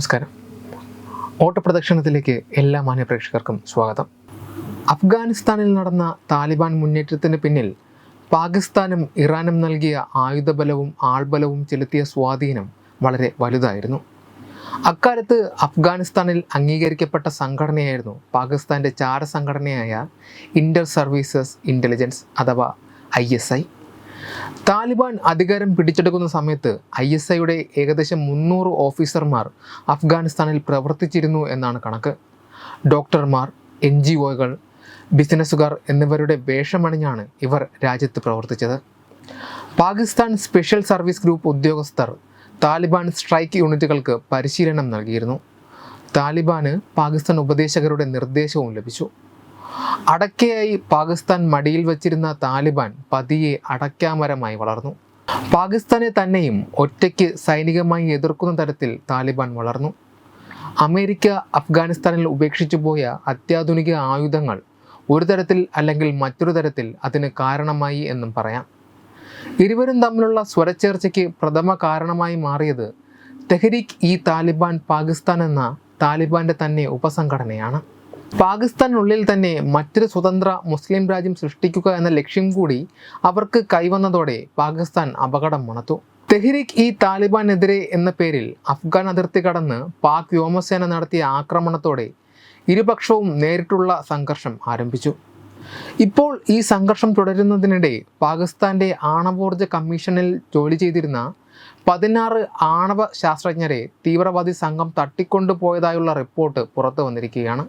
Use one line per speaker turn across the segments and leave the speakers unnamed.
നമസ്കാരം. ഓട്ടപ്രദക്ഷിണത്തിലേക്ക് എല്ലാ മാന്യപ്രേക്ഷകർക്കും സ്വാഗതം. അഫ്ഗാനിസ്ഥാനിൽ നടന്ന താലിബാൻ മുന്നേറ്റത്തിന് പിന്നിൽ പാകിസ്ഥാനും ഇറാനും നൽകിയ ആയുധബലവും ആൾബലവും ചെലുത്തിയ സ്വാധീനം വളരെ വലുതായിരുന്നു. അക്കാലത്ത് അഫ്ഗാനിസ്ഥാനിൽ അംഗീകരിക്കപ്പെട്ട സംഘടനയായിരുന്നു പാകിസ്ഥാന്റെ ചാര സംഘടനയായ ഇന്റർ സർവീസസ് ഇന്റലിജൻസ് അഥവാ ഐ എസ് ഐ. താലിബാൻ അധികാരം പിടിച്ചെടുക്കുന്ന സമയത്ത് ഐ എസ് ഐയുടെ ഏകദേശം മുന്നൂറ് ഓഫീസർമാർ അഫ്ഗാനിസ്ഥാനിൽ പ്രവർത്തിച്ചിരുന്നു എന്നാണ് കണക്ക്. ഡോക്ടർമാർ എൻ ജി ഒകൾ ബിസിനസ്സുകാർ എന്നിവരുടെ വേഷമണിഞ്ഞാണ് ഇവർ രാജ്യത്ത് പ്രവർത്തിച്ചത്. പാകിസ്ഥാൻ സ്പെഷ്യൽ സർവീസ് ഗ്രൂപ്പ് ഉദ്യോഗസ്ഥർ താലിബാൻ സ്ട്രൈക്ക് യൂണിറ്റുകൾക്ക് പരിശീലനം നൽകിയിരുന്നു. താലിബാന് പാകിസ്ഥാൻ ഉപദേശകരുടെ നിർദ്ദേശവും ലഭിച്ചു. അടക്കയായി പാകിസ്ഥാൻ മടിയിൽ വച്ചിരുന്ന താലിബാൻ പതിയെ അടക്കാമരമായി വളർന്നു. പാകിസ്ഥാനെ തന്നെയും ഒറ്റയ്ക്ക് സൈനികമായി എതിർക്കുന്ന തരത്തിൽ താലിബാൻ വളർന്നു. അമേരിക്ക അഫ്ഗാനിസ്ഥാനിൽ ഉപേക്ഷിച്ചു പോയ അത്യാധുനിക ആയുധങ്ങൾ ഒരു തരത്തിൽ അല്ലെങ്കിൽ മറ്റൊരു തരത്തിൽ അതിന് കാരണമായി എന്നും പറയാം. ഇരുവരും തമ്മിലുള്ള സ്വരച്ചേർച്ചയ്ക്ക് പ്രഥമ കാരണമായി മാറിയത് തെഹരീഖ് ഇ താലിബാൻ പാകിസ്ഥാൻ എന്ന താലിബാന്റെ തന്നെ ഉപസംഘടനയാണ്. പാകിസ്ഥാനുള്ളിൽ തന്നെ മറ്റൊരു സ്വതന്ത്ര മുസ്ലിം രാജ്യം സൃഷ്ടിക്കുക എന്ന ലക്ഷ്യം കൂടി അവർക്ക് കൈവന്നതോടെ പാകിസ്ഥാൻ അപകടം മണത്തു. തെഹ്രീഖ് ഇ താലിബാനെതിരെ എന്ന പേരിൽ അഫ്ഗാൻ അതിർത്തി കടന്ന് പാക് വ്യോമസേന നടത്തിയ ആക്രമണത്തോടെ ഇരുപക്ഷവും നേരിട്ടുള്ള സംഘർഷം ആരംഭിച്ചു. ഇപ്പോൾ ഈ സംഘർഷം തുടരുന്നതിനിടെ പാകിസ്ഥാന്റെ ആണവോർജ കമ്മീഷനിൽ ജോലി ചെയ്തിരുന്ന പതിനാറ് ആണവ ശാസ്ത്രജ്ഞരെ തീവ്രവാദി സംഘം തട്ടിക്കൊണ്ടുപോയതായുള്ള റിപ്പോർട്ട് പുറത്തു വന്നിരിക്കുകയാണ്.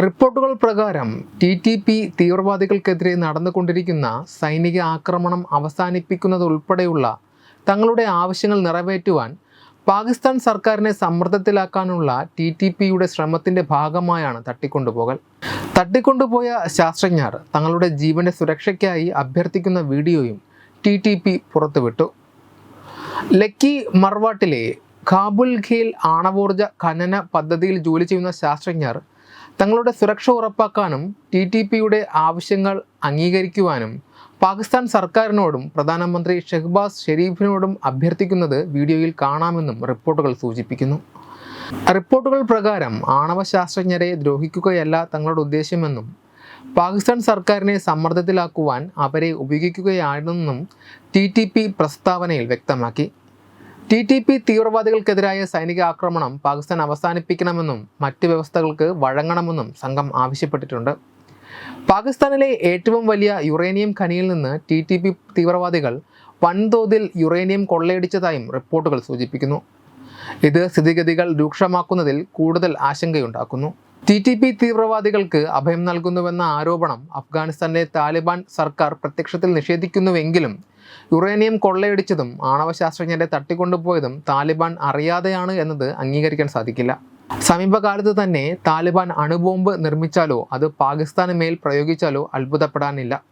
റിപ്പോർട്ടുകൾ പ്രകാരം ടി ടി പി തീവ്രവാദികൾക്കെതിരെ നടന്നുകൊണ്ടിരിക്കുന്ന സൈനിക ആക്രമണം അവസാനിപ്പിക്കുന്നതുൾപ്പെടെയുള്ള തങ്ങളുടെ ആവശ്യങ്ങൾ നിറവേറ്റുവാൻ പാകിസ്ഥാൻ സർക്കാരിനെ സമ്മർദ്ദത്തിലാക്കാനുള്ള ടി ടി പിയുടെ ശ്രമത്തിന്റെ ഭാഗമായാണ് തട്ടിക്കൊണ്ടുപോകൽ. തട്ടിക്കൊണ്ടുപോയ ശാസ്ത്രജ്ഞർ തങ്ങളുടെ ജീവന്റെ സുരക്ഷയ്ക്കായി അഭ്യർത്ഥിക്കുന്ന വീഡിയോയും ടി ടി പി പുറത്തുവിട്ടു. ലക്കി മർവാട്ടിലെ ഖാബുൽ ഖേൽ ആണവോർജ ഖനന പദ്ധതിയിൽ ജോലി ചെയ്യുന്ന ശാസ്ത്രജ്ഞർ തങ്ങളുടെ സുരക്ഷ ഉറപ്പാക്കാനും ടി ടി പിയുടെ ആവശ്യങ്ങൾ അംഗീകരിക്കുവാനും പാകിസ്ഥാൻ സർക്കാരിനോടും പ്രധാനമന്ത്രി ഷെഹ്ബാസ് ഷെരീഫിനോടും അഭ്യർത്ഥിക്കുന്നത് വീഡിയോയിൽ കാണാമെന്നും റിപ്പോർട്ടുകൾ സൂചിപ്പിക്കുന്നു. റിപ്പോർട്ടുകൾ പ്രകാരം ആണവ ശാസ്ത്രജ്ഞരെ ദ്രോഹിക്കുകയല്ല തങ്ങളുടെ ഉദ്ദേശ്യമെന്നും പാകിസ്ഥാൻ സർക്കാരിനെ സമ്മർദ്ദത്തിലാക്കുവാൻ അവരെ ഉപയോഗിക്കുകയാണെന്നും ടി ടി പി പ്രസ്താവനയിൽ വ്യക്തമാക്കി. ടി ടി പി തീവ്രവാദികൾക്കെതിരായ സൈനിക ആക്രമണം പാകിസ്ഥാൻ അവസാനിപ്പിക്കണമെന്നും മറ്റ് വ്യവസ്ഥകൾക്ക് വഴങ്ങണമെന്നും സംഘം ആവശ്യപ്പെട്ടിട്ടുണ്ട്. പാകിസ്ഥാനിലെ ഏറ്റവും വലിയ യുറേനിയം ഖനിയിൽ നിന്ന് ടി ടി പി തീവ്രവാദികൾ വൻതോതിൽ യുറേനിയം കൊള്ളയടിച്ചതായും റിപ്പോർട്ടുകൾ സൂചിപ്പിക്കുന്നു. ഇത് സ്ഥിതിഗതികൾ രൂക്ഷമാക്കുന്നതിൽ കൂടുതൽ ആശങ്കയുണ്ടാക്കുന്നു. ടി ടി പി തീവ്രവാദികൾക്ക് അഭയം നൽകുന്നുവെന്ന ആരോപണം അഫ്ഗാനിസ്ഥാനിലെ താലിബാൻ സർക്കാർ പ്രത്യക്ഷത്തിൽ നിഷേധിക്കുന്നുവെങ്കിലും യുറേനിയം കൊള്ളയടിച്ചതും ആണവശാസ്ത്രജ്ഞരെ തട്ടിക്കൊണ്ടുപോയതും താലിബാൻ അറിയാതെയാണ് എന്നത് അംഗീകരിക്കാൻ സാധിക്കില്ല. സമീപകാലത്ത് തന്നെ താലിബാൻ അണുബോംബ് നിർമ്മിച്ചാലോ അത് പാകിസ്ഥാന് മേൽ പ്രയോഗിച്ചാലോ അത്ഭുതപ്പെടാനില്ല.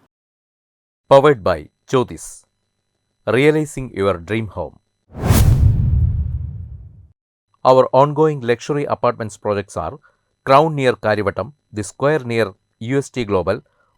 Powered by Jyothis realising your dream home our ongoing luxury apartments projects are Crown near Karyavattom the square near U S T Crown